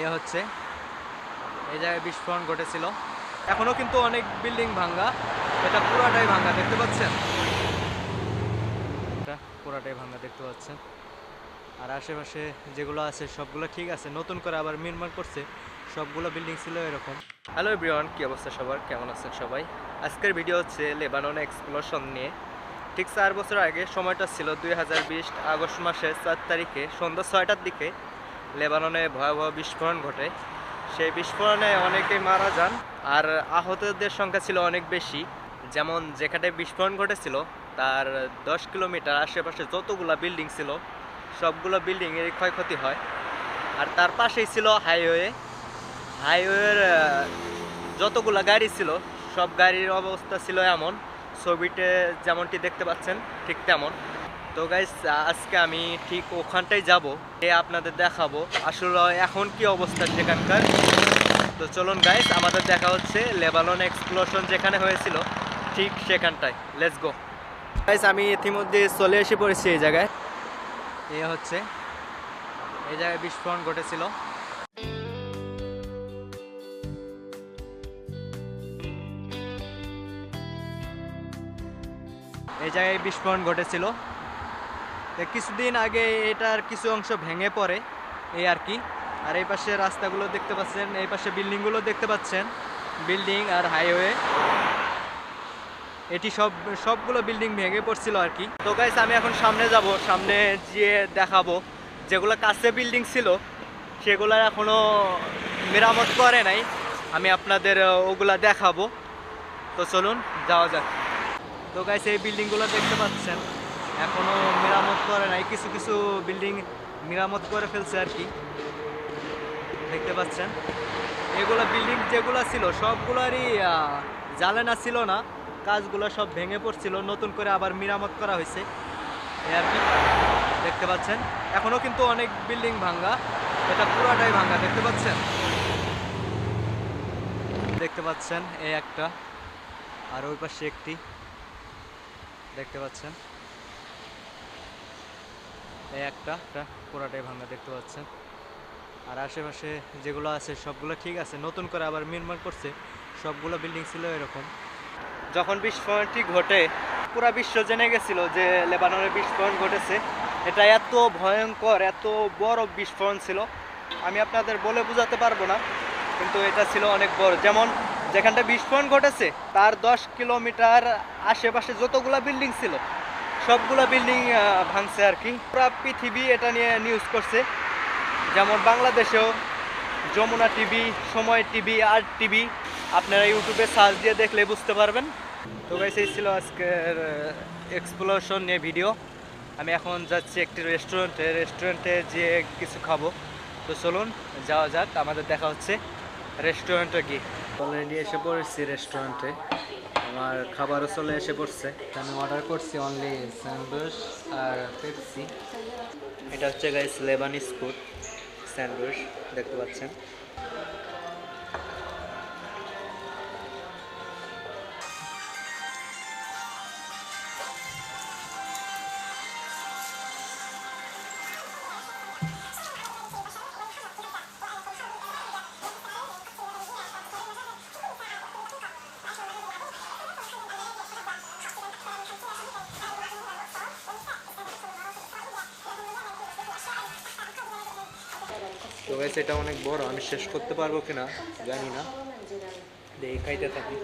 এ হচ্ছে। এই জায়গায় বিস্ফোরণ ঘটেছিল। এখনও কিন্তু অনেক বিল্ডিং ভাঙ্গা এটা পুরাটাই ভাঙ্গা দেখতে পাচ্ছেন? এটা পুরাটাই ভাঙ্গা দেখতে পাচ্ছেন? আর আশেপাশে যেগুলো আছে, সবগুলো ঠিক আছে। নতুন করে আবার নির্মাণ করছে। সবগুলো বিল্ডিং ছিল এরকম। হ্যালো এভরিওয়ান, কী অবস্থা সবার? কেমন আছেন সবাই? আজকের ভিডিও হচ্ছে লেবানন এক্সপ্লোশন নিয়ে। ঠিক চার বছর আগে সময়টা ছিল দুই হাজার বিশ আগস্ট মাসের চার তারিখে, সন্ধ্যা ছয়টার দিকে। লেবাননে ভয়াবহ বিস্ফোরণ ঘটে। সেই বিস্ফোরণে অনেকেই মারা যান আর আহতদের সংখ্যা ছিল অনেক বেশি। যেমন যেখানে বিস্ফোরণ ঘটেছিল, তার দশ কিলোমিটার আশেপাশে যতগুলা বিল্ডিং ছিল, সবগুলো বিল্ডিংয়ের ক্ষয়ক্ষতি হয়। আর তার পাশেই ছিল হাইওয়ে। হাইওয়ের যতগুলা গাড়ি ছিল, সব গাড়ির অবস্থা ছিল এমন। ছবিতে যেমনটি দেখতে পাচ্ছেন, ঠিক তেমন। তো গাইস আজকে আমি ঠিক ওখানটাই যাব, এ আপনাদের দেখাবো। আসলে এখন কি অবস্থা সেখানকার? তো চলুন গাইস আমাদের দেখা হচ্ছে লেবানন এক্সপ্লোশন যেখানে হয়েছিল, ঠিক সেখানটায়। লেটস গো গাইস আমি ইতিমধ্যে চলে এসে পড়েছি এই জায়গায়। এ হচ্ছে, এই জায়গায় বিস্ফোরণ ঘটেছিল। এই জায়গায় বিস্ফোরণ ঘটেছিল। কিছুদিন আগে এটার কিছু অংশ ভেঙে পড়ে, এই আর কি। আর এই পাশে রাস্তাগুলো দেখতে পাচ্ছেন, এই পাশে বিল্ডিংগুলো দেখতে পাচ্ছেন, বিল্ডিং আর হাইওয়ে। এটি সব, সবগুলো বিল্ডিং ভেঙে পড়ছিল আর কি। তো গাইস আমি এখন সামনে যাব, সামনে গিয়ে দেখাবো। যেগুলো কাছে বিল্ডিং ছিল, সেগুলো এখনও মেরামত করে নাই। আমি আপনাদের ওগুলা দেখাবো। তো চলুন, যাওয়া যাক। তো গাইস এই বিল্ডিংগুলো দেখতে পাচ্ছেন। এখনও মেরামত করে নাই, কিছু কিছু বিল্ডিং মেরামত করে ফেলছে আর কি। দেখতে পাচ্ছেন? এগুলো বিল্ডিং যেগুলো ছিল, সবগুলোরই জ্বালানা ছিল না, কাজগুলো সব ভেঙে পড়ছিল, নতুন করে আবার মেরামত করা হয়েছে। আর কি, দেখতে পাচ্ছেন? এখনও কিন্তু অনেক বিল্ডিং ভাঙ্গা, এটা পুরাটাই ভাঙ্গা, দেখতে পাচ্ছেন? দেখতে পাচ্ছেন, এই একটা, আর ওই পাশে একটি, দেখতে পাচ্ছেন? একটা পুরাটাই ভাঙা দেখতে পাচ্ছেন। আর আশেপাশে যেগুলো আছে, সবগুলো ঠিক আছে। নতুন করে আবার নির্মাণ করছে। সবগুলো বিল্ডিং ছিল এরকম। যখন বিস্ফোরণটি ঘটে, পুরা বিশ্ব জেনে গেছিল যে লেবাননের বিস্ফোরণ ঘটেছে। এটা এত ভয়ঙ্কর, এত বড় বিস্ফোরণ ছিল। আমি আপনাদের বলে বোঝাতে পারব না, কিন্তু এটা ছিল অনেক বড়। যেমন যেখানটা বিস্ফোরণ ঘটেছে, তার দশ কিলোমিটার আশেপাশে যতগুলা বিল্ডিং ছিল সবগুলা বিল্ডিং ভাঙছে আর কি পুরা পৃথিবী এটা নিয়ে নিউজ করছে। যেমন বাংলাদেশেও Jamuna TV Somoy TV R TV আপনারা ইউটিউবে সার্চ দিয়ে দেখলে বুঝতে পারবেন। তো গাইস এই ছিল আজকের এক্সপ্লোশন নিয়ে ভিডিও আমি এখন যাচ্ছি একটি রেস্টুরেন্টে রেস্টুরেন্টে যেয়ে কিছু খাব। তো চলুন, যাওয়া যাক। আমাদের দেখা হচ্ছে রেস্টুরেন্টে গিয়ে। অলরেডি এসে পড়েছি রেস্টুরেন্টে আমার খাবারও চলে এসে পড়ছে। আমি অর্ডার করছি অনলি স্যান্ডউইচ আর পেপসি এটা হচ্ছে গাইস লেবানিস ফুড স্যান্ডউইচ দেখতে পাচ্ছেন। তো গাইস এটা অনেক বড়, আমি শেষ করতে পারব কিনা জানি না। দেখি খাইতে থাকি।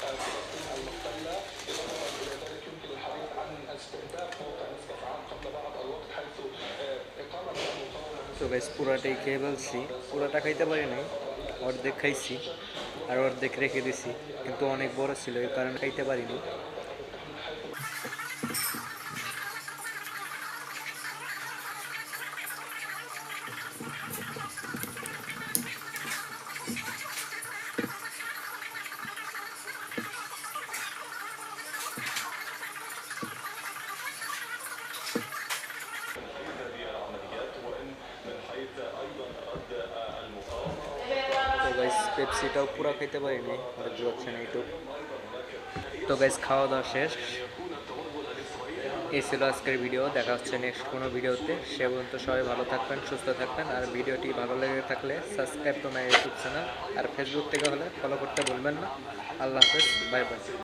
তো গাইস পুরাটাই খেয়ে ফেলছি। পুরাটা খাইতে পারি নাই, অর্ধেক খাইছি আর অর্ধেক রেখে দিছি, কিন্তু অনেক বড় ছিল, এই কারণে খাইতে পারিনি। পেপসিটাও পুরো খেতে পারিনি দেখতে পাচ্ছেন এইটুক। তো গাইজ খাওয়া দাওয়া শেষ। এই ছিল আজকের ভিডিও দেখা হচ্ছে নেক্সট কোনো ভিডিওতে সে পর্যন্ত সবাই ভালো থাকবেন, সুস্থ থাকবেন। আর ভিডিওটি ভালো লেগে থাকলে subscribe to my YouTube channel R Facebook থেকে হলে ফলো করতে ভুলবেন না। আল্লাহ হাফেজ বাই বাই